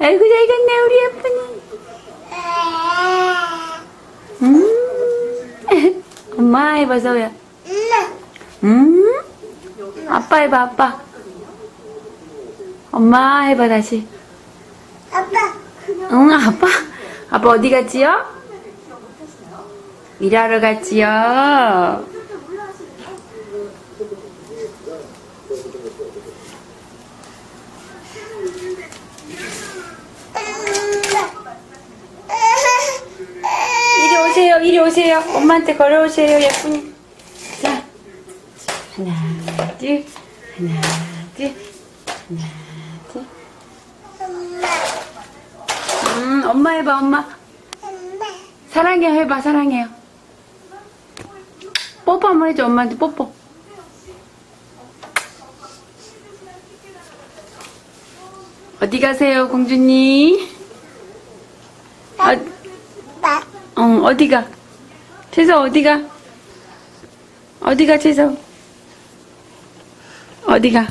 아이고 잘 갔네 우리 예쁜이. 음. 엄마 해봐 서우야. 음. 아빠 해봐 아빠. 엄마 해봐 다시. 아빠. 응 아빠. 아빠 어디 갔지요? 일하러 갔지요. 이리 오세요 이리 오세요. 엄마한테 걸어오세요 예쁜이. 자 하나 둘 하나 둘 하나 둘. 음 엄마 해봐 엄마. 사랑해요 해봐 사랑해요. 뽀뽀 한번 해줘 엄마한테 뽀뽀. 어디 가세요 공주님? 어, 어 어디가? 채서 어디가? 어디가 채서? 어디가?